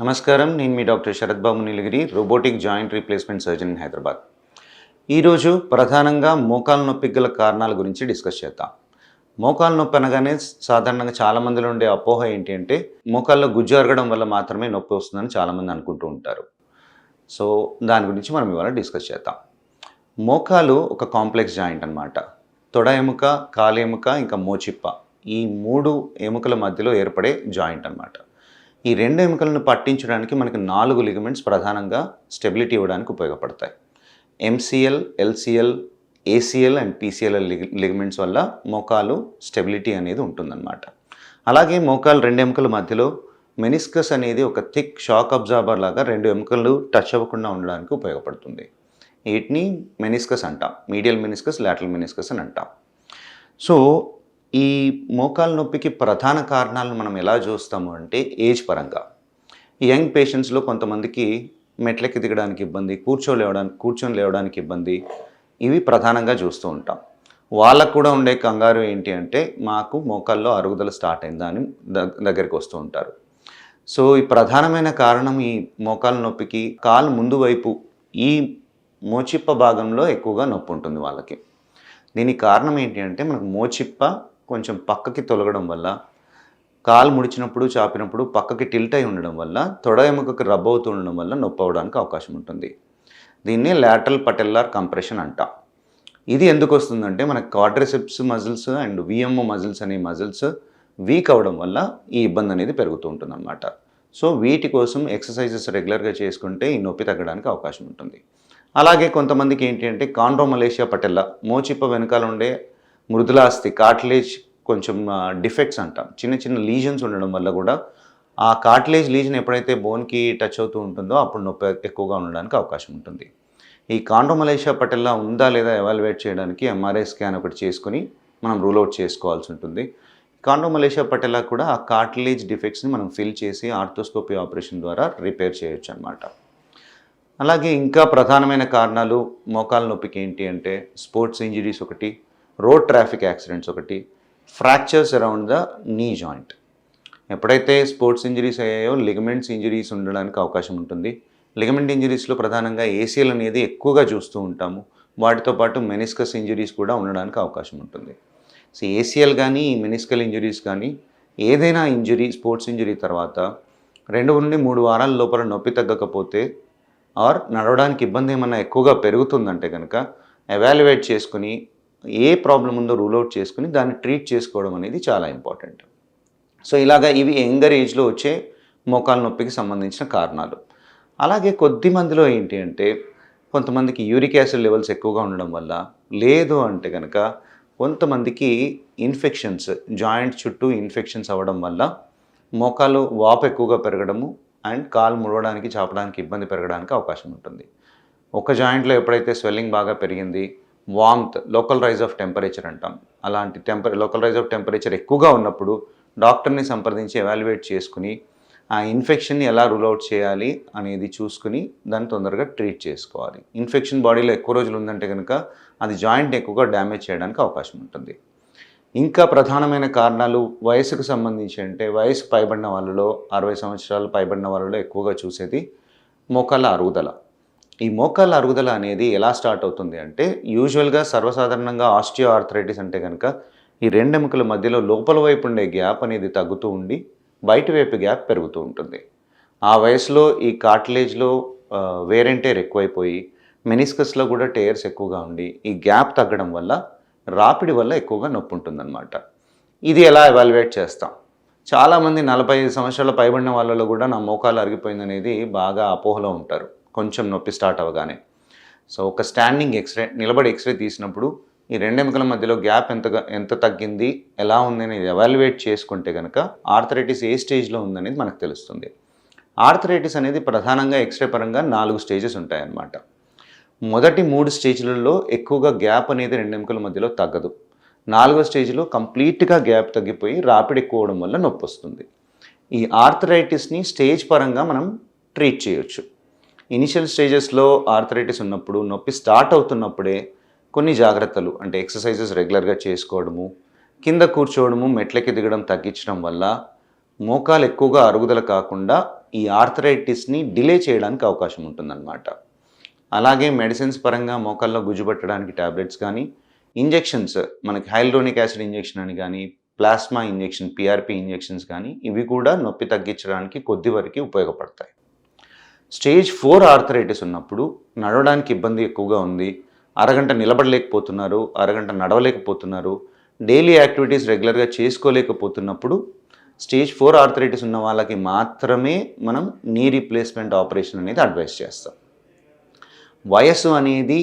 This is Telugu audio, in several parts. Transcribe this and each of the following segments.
నమస్కారం. నేను మీ doctor Sharath Babu Neelagiri robotic joint replacement surgeon in Hyderabad. ఈరోజు ప్రధానంగా మోకాలు నొప్పి గల కారణాల గురించి డిస్కస్ చేద్దాం. మోకాలు నొప్పి అనగానే సాధారణంగా చాలామందిలో ఉండే అపోహ ఏంటి అంటే మోకాల్లో గుజ్జు అరగడం వల్ల మాత్రమే నొప్పి వస్తుందని చాలామంది అనుకుంటూ ఉంటారు. సో దాని గురించి మనం ఇవాళ డిస్కస్ చేద్దాం. మోకాలు ఒక కాంప్లెక్స్ జాయింట్ అనమాట తొడ ఎముక కాలు ఎముక ఇంకా మోచిప్ప. ఈ మూడు ఎముకల మధ్యలో ఏర్పడే జాయింట్ అన్నమాట. ఈ రెండు ఎముకలను పట్టించడానికి మనకి నాలుగు లిగమెంట్స్ ప్రధానంగా స్టెబిలిటీ ఇవ్వడానికి ఉపయోగపడతాయి. MCL LCL ACL and PCL ligaments వల్ల మోకాలు స్టెబిలిటీ అనేది ఉంటుందన్నమాట. అలాగే మోకాలు రెండు ఎముకల మధ్యలో మెనిస్కస్ అనేది ఒక థిక్ షాక్ అబ్జార్బర్ లాగా రెండు ఎముకలు టచ్ అవ్వకుండా ఉండడానికి ఉపయోగపడుతుంది. వీటిని మెనిస్కస్ అంటాం. మీడియల్ మెనిస్కస్ లాటరల్ మెనిస్కస్ అని అంటాం. సో ఈ మోకాలు నొప్పికి ప్రధాన కారణాలను మనం ఎలా చూస్తాము అంటే ఏజ్ పరంగా. యంగ్ పేషెంట్స్లో కొంతమందికి మెట్లకి దిగడానికి ఇబ్బంది కూర్చోలేవడానికి కూర్చొని లేవడానికి ఇబ్బంది ఇవి ప్రధానంగా చూస్తూ ఉంటాం. వాళ్ళకు కూడా ఉండే కంగారు ఏంటి అంటే మాకు మోకాల్లో అరుగుదల స్టార్ట్ అయిందా అని ద- దగ్గరికి వస్తూ ఉంటారు. సో ఈ ప్రధానమైన కారణం ఈ మోకాల నొప్పికి కాలు ముందు వైపు ఈ మోచిప్ప భాగంలో ఎక్కువగా నొప్పి ఉంటుంది వాళ్ళకి. దీనికి కారణం ఏంటి అంటే మనకు మోచిప్ప కొంచెం పక్కకి తొలగడం వల్ల కాలు ముడిచినప్పుడు చాపినప్పుడు పక్కకి టిల్ట్ అయి ఉండడం వల్ల తొడ ఎముకకి రబ్ అవుతూ ఉండడం వల్ల నొప్పి అవడానికి అవకాశం ఉంటుంది. దీన్ని లాటరల్ పటెల్లార్ కంప్రెషన్ అంటాం. ఇది ఎందుకు వస్తుందంటే మన quadriceps muscles and VMO muscles అనే మజిల్స్ వీక్ అవ్వడం వల్ల ఈ ఇబ్బంది అనేది పెరుగుతూ ఉంటుందన్నమాట. సో వీటి కోసం ఎక్సర్సైజెస్ రెగ్యులర్గా చేసుకుంటే ఈ నొప్పి తగ్గడానికి అవకాశం ఉంటుంది. అలాగే కొంతమందికి ఏంటి అంటే కాండ్రోమలేషియా పటెల్లా మోచిప్ప వెనకాల ఉండే మృదులాస్థి కార్టిలేజ్ కొంచెం డిఫెక్ట్స్ అంటాం. చిన్న చిన్న లీజన్స్ ఉండడం వల్ల కూడా ఆ కార్టిలేజ్ లీజన్ ఎప్పుడైతే బోన్కి టచ్ అవుతూ ఉంటుందో అప్పుడు నొప్పి ఎక్కువగా ఉండడానికి అవకాశం ఉంటుంది. ఈ కాండ్రోమలేషియా పటెల్లా ఉందా లేదా ఎవాల్యుయేట్ చేయడానికి ఎంఆర్ఐ స్కాన్ ఒకటి చేసుకుని మనం రూల్ అవుట్ చేసుకోవాల్సి ఉంటుంది. కాండ్రోమలేషియా పటెల్లా కూడా ఆ కార్టిలేజ్ డిఫెక్ట్స్ని మనం ఫిల్ చేసి ఆర్థోస్కోపీ ఆపరేషన్ ద్వారా రిపేర్ చేయొచ్చు అనమాట అలాగే ఇంకా ప్రధానమైన కారణాలు మోకాల నొప్పికి ఏంటి అంటే స్పోర్ట్స్ ఇంజరీస్ ఒకటి రోడ్ ట్రాఫిక్ యాక్సిడెంట్స్ ఒకటి fractures around the knee joint ఎప్పుడైతే స్పోర్ట్స్ ఇంజరీస్ అయ్యాయో లిగమెంట్స్ ఇంజరీస్ ఉండడానికి అవకాశం ఉంటుంది. లిగమెంట్ ఇంజరీస్లో ప్రధానంగా ఏసీఎల్ అనేది ఎక్కువగా చూస్తూ ఉంటాము. వాటితో పాటు మెనిస్కస్ ఇంజరీస్ కూడా ఉండడానికి అవకాశం ఉంటుంది. సో ఏసీఎల్ కానీ మెనిస్కల్ ఇంజరీస్ కానీ ఏదైనా ఇంజరీ స్పోర్ట్స్ ఇంజరీ తర్వాత రెండు నుండి మూడు వారాల లోపల నొప్పి తగ్గకపోతే ఆర్ నడవడానికి ఇబ్బంది ఏమన్నా ఎక్కువగా పెరుగుతుందంటే కనుక ఎవాల్యుయేట్ చేసుకుని ఏ ప్రాబ్లం ఉందో రూల్ అవుట్ చేసుకుని దాన్ని ట్రీట్ చేసుకోవడం అనేది చాలా ఇంపార్టెంట్ సో ఇలాగా ఇవి యంగర్ ఏజ్లో వచ్చే మోకాల నొప్పికి సంబంధించిన కారణాలు. అలాగే కొద్ది మందిలో ఏంటి అంటే కొంతమందికి యూరిక్ యాసిడ్ లెవెల్స్ ఎక్కువగా ఉండడం వల్ల లేదు అంటే కనుక కొంతమందికి ఇన్ఫెక్షన్స్ జాయింట్ చుట్టూ ఇన్ఫెక్షన్స్ అవ్వడం వల్ల మోకాలు వాపు ఎక్కువగా పెరగడము అండ్ కాలు ముడవడానికి చాపడానికి ఇబ్బంది పెరగడానికి అవకాశం ఉంటుంది. ఒక జాయింట్లో ఎప్పుడైతే స్వెల్లింగ్ బాగా పెరిగింది warmth local rise of temperature అంటాం. అలాంటి temper local rise of temperature ఎక్కువగా ఉన్నప్పుడు డాక్టర్ని సంప్రదించి ఎవాల్యుయేట్ చేసుకుని ఆ ఇన్ఫెక్షన్ని ఎలా రూల్ అవుట్ చేయాలి అనేది చూసుకుని దాన్ని తొందరగా ట్రీట్ చేసుకోవాలి. ఇన్ఫెక్షన్ బాడీలో ఎక్కువ రోజులు ఉందంటే కనుక అది జాయింట్ ఎక్కువగా డ్యామేజ్ చేయడానికి అవకాశం ఉంటుంది. ఇంకా ప్రధానమైన కారణాలు వయసుకు సంబంధించి అంటే వయసు పైబడిన వాళ్ళలో అరవై సంవత్సరాలు పైబడిన వాళ్ళలో ఎక్కువగా చూసేది మోకాళ్ళ అరుగుదల. ఈ మోకాళ్ళ అరుగుదల అనేది ఎలా స్టార్ట్ అవుతుంది అంటే యూజువల్గా సర్వసాధారణంగా ఆస్టియో ఆర్థరైటిస్ అంటే కనుక ఈ రెండు ఎముకల మధ్యలో లోపల వైపు ఉండే గ్యాప్ అనేది తగ్గుతూ ఉండి బయట వైపు గ్యాప్ పెరుగుతూ ఉంటుంది. ఆ వయసులో ఈ కార్టిలేజ్లో వేరెంటేర్ ఎక్కువైపోయి మెనిస్కస్లో కూడా టేర్స్ ఎక్కువగా ఉండి ఈ గ్యాప్ తగ్గడం వల్ల రాపిడి వల్ల ఎక్కువగా నొప్పి ఉంటుందన్నమాట. ఇది ఎలా ఎవాల్యుయేట్ చేస్తాం? చాలామంది నలభై సంవత్సరాల పైబడిన వాళ్ళలో కూడా నా మోకాలు అరిగిపోయిందనేది బాగా అపోహలో ఉంటారు. కొంచెం నొప్పి స్టార్ట్ అవ్వగానే సో ఒక స్టాండింగ్ ఎక్స్రే నిలబడి ఎక్స్రే తీసినప్పుడు ఈ రెండెముకల మధ్యలో గ్యాప్ ఎంతగా ఎంత తగ్గింది ఎలా ఉంది అనేది ఎవాల్యుయేట్ చేసుకుంటే కనుక ఆర్థరైటిస్ ఏ స్టేజ్లో ఉందనేది మనకు తెలుస్తుంది. ఆర్థరైటిస్ అనేది ప్రధానంగా ఎక్స్రే పరంగా నాలుగు స్టేజెస్ ఉంటాయన్నమాట. మొదటి మూడు స్టేజ్లలో ఎక్కువగా గ్యాప్ అనేది రెండెముకల మధ్యలో తగ్గదు. నాలుగో స్టేజ్లో కంప్లీట్గా గ్యాప్ తగ్గిపోయి రాపిడ్ ఎక్కువ అవడం వల్ల నొప్పి వస్తుంది. ఈ ఆర్థరైటిస్ని స్టేజ్ పరంగా మనం ట్రీట్ చేయొచ్చు. ఇనిషియల్ స్టేజెస్లో ఆర్థరైటిస్ ఉన్నప్పుడు నొప్పి స్టార్ట్ అవుతున్నప్పుడే కొన్ని జాగ్రత్తలు అంటే ఎక్సర్సైజెస్ రెగ్యులర్గా చేసుకోవడము కింద కూర్చోవడము మెట్లకి దిగడం తగ్గించడం వల్ల మోకాలు ఎక్కువగా అరుగుదల కాకుండా ఈ ఆర్థరైటిస్ని డిలే చేయడానికి అవకాశం ఉంటుందన్నమాట. అలాగే మెడిసిన్స్ పరంగా మోకాల్లో గుజ్జుపట్టడానికి ట్యాబ్లెట్స్ కానీ ఇంజెక్షన్స్ మనకి హైల్రోనిక్ యాసిడ్ ఇంజెక్షన్ అని కానీ ప్లాస్మా ఇంజెక్షన్ పిఆర్పి ఇంజెక్షన్స్ కానీ ఇవి కూడా నొప్పి తగ్గించడానికి కొద్ది వరకు ఉపయోగపడతాయి. స్టేజ్ ఫోర్ ఆర్థరైటిస్ ఉన్నప్పుడు నడవడానికి ఇబ్బంది ఎక్కువగా ఉంది. అరగంట నిలబడలేకపోతున్నారు అరగంట నడవలేకపోతున్నారు. డైలీ యాక్టివిటీస్ రెగ్యులర్గా చేసుకోలేకపోతున్నప్పుడు స్టేజ్ ఫోర్ ఆర్థరైటిస్ ఉన్న వాళ్ళకి మాత్రమే మనం నీ రీప్లేస్మెంట్ ఆపరేషన్ అనేది అడ్వైస్ చేస్తాం. వయస్సు అనేది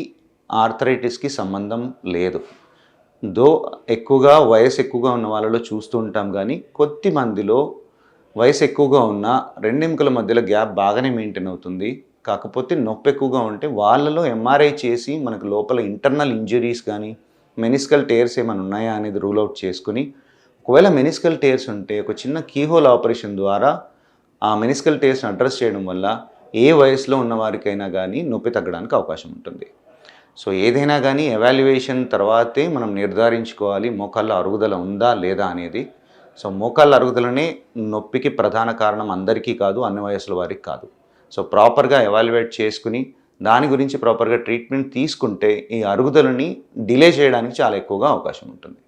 ఆర్థరైటిస్కి సంబంధం లేదు. దో ఎక్కువగా వయసు ఎక్కువగా ఉన్న వాళ్ళలో చూస్తూ ఉంటాం కానీ కొద్ది మందిలో వయసు ఎక్కువగా ఉన్నా రెండెముకల మధ్యలో గ్యాప్ బాగానే మెయింటైన్ అవుతుంది. కాకపోతే నొప్పి ఎక్కువగా ఉంటే వాళ్ళలో ఎంఆర్ఐ చేసి మనకు లోపల ఇంటర్నల్ ఇంజరీస్ కానీ మెనిస్కల్ టేర్స్ ఏమైనా ఉన్నాయా అనేది రూల్ అవుట్ చేసుకుని ఒకవేళ మెనిస్కల్ టేర్స్ ఉంటే ఒక చిన్న కీహోల్ ఆపరేషన్ ద్వారా ఆ మెనిస్కల్ టేర్స్ని అడ్రస్ చేయడం వల్ల ఏ వయసులో ఉన్నవారికైనా కానీ నొప్పి తగ్గడానికి అవకాశం ఉంటుంది. సో ఏదైనా కానీ ఎవాల్యుయేషన్ తర్వాతే మనం నిర్ధారించుకోవాలి మోకాళ్ళ అరుగుదల ఉందా లేదా అనేది. సో మోకాళ్ళ అరుగుదలనే నొప్పికి ప్రధాన కారణం అందరికీ కాదు అన్ని వయసుల వారికి కాదు. సో ప్రాపర్గా ఎవాల్యుయేట్ చేసుకుని దాని గురించి ప్రాపర్గా ట్రీట్మెంట్ తీసుకుంటే ఈ అరుగుదలని డిలే చేయడానికి చాలా ఎక్కువగా అవకాశం ఉంటుంది.